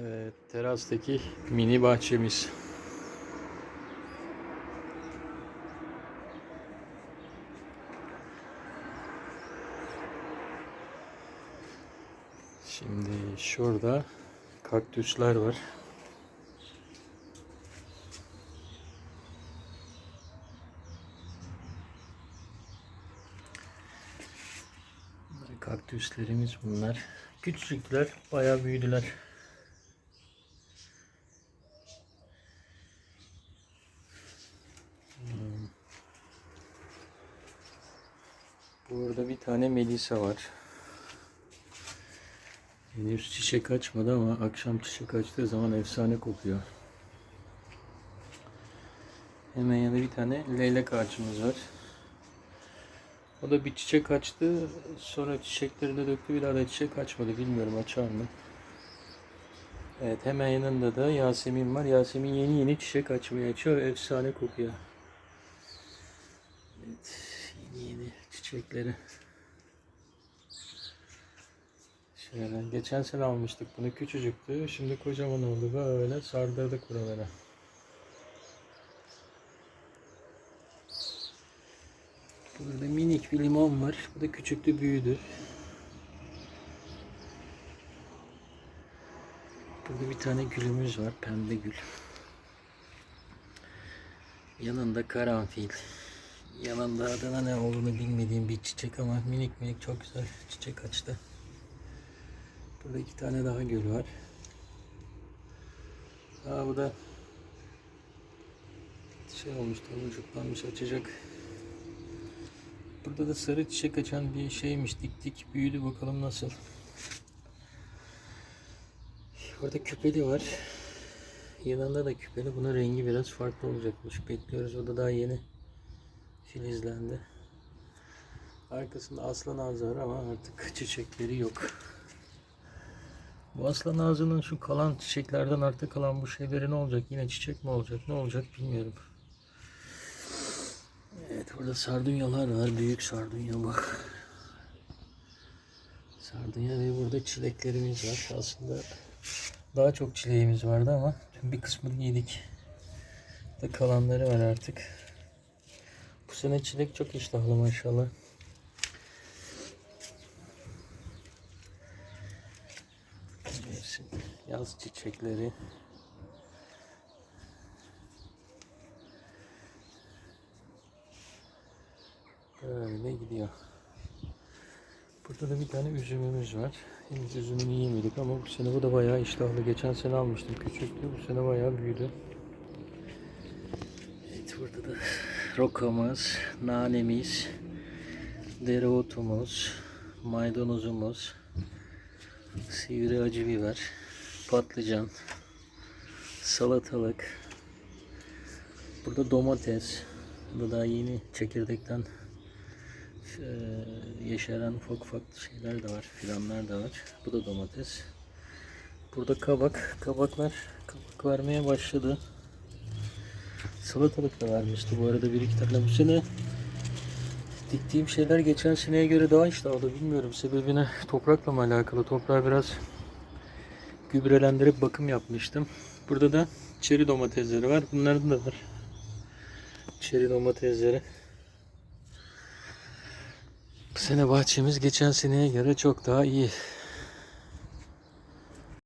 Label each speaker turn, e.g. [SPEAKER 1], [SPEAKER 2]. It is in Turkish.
[SPEAKER 1] Evet, terastaki mini bahçemiz. Şimdi şurada kaktüsler var. Kaktüslerimiz bunlar. Küçücükler, bayağı büyüdüler. Burada bir tane melisa var. Henüz çiçek açmadı ama akşam çiçek açtığı zaman efsane kokuyor. Hemen yanında bir tane leylek ağacımız var. O da bir çiçek açtı. Sonra çiçekleri de döktü. Bir daha da çiçek açmadı. Bilmiyorum açar mı? Evet hemen yanında da Yasemin var. Yasemin yeni yeni çiçek açmaya açıyor. Efsane kokuyor. Evet yeni yeni çiçekleri. Şöyle geçen sene almıştık bunu küçücüktü. Şimdi kocaman oldu böyle sardırdık buralara. Burada minik bir limon var. Bu da küçüktü büyüdü. Burada bir tane gülümüz var. Pembe gül. Yanında karanfil. Yanında adına ne olduğunu bilmediğim bir çiçek ama minik minik çok güzel çiçek açtı. Burada iki tane daha gül var. Aa bu da şey olmuş, tomurcuklanmış açacak. Burada da sarı çiçek açan bir şeymiş. Dik dik büyüdü bakalım nasıl. Orada küpeli var. Yanında da küpeli. Bunun rengi biraz farklı olacakmış. Bekliyoruz. O da daha yeni filizlendi. Arkasında aslan ağzı var ama artık çiçekleri yok. Bu aslan ağzının şu kalan çiçeklerden artık kalan bu şeyleri ne olacak? Yine çiçek mi olacak? Ne olacak bilmiyorum. Evet burada sardunyalar var. Büyük sardunya bak. Sardunya ve burada çileklerimiz var. Aslında daha çok çileğimiz vardı ama tüm bir kısmını yedik. Da kalanları var artık. Bu sene çilek çok iştahlı maşallah. Yaz çiçekleri. Böyle gidiyor. Burada da bir tane üzümümüz var. Henüz üzümünü yemedik ama bu sene bu da bayağı iştahlı. Geçen sene almıştım küçüktü. Bu sene bayağı büyüdü. Evet burada da rokamız, nanemiz, dereotumuz, maydanozumuz, sivri acı biber, patlıcan, salatalık. Burada domates. Bu da daha yeni çekirdekten eee, yeşeren ufak ufak şeyler de var. Fidanlar da var. Bu da domates. Burada kabak. Kabaklar kabak vermeye başladı. Salatalık da vermişti bu arada bir iki tane. Bu sene diktiğim şeyler geçen seneye göre daha iştahlı. Bilmiyorum sebebine toprakla mı alakalı. Toprağı biraz gübrelendirip bakım yapmıştım. Burada da çeri domatesleri var. Bunların da var. Çeri domatesleri. Bu sene bahçemiz geçen seneye göre çok daha iyi.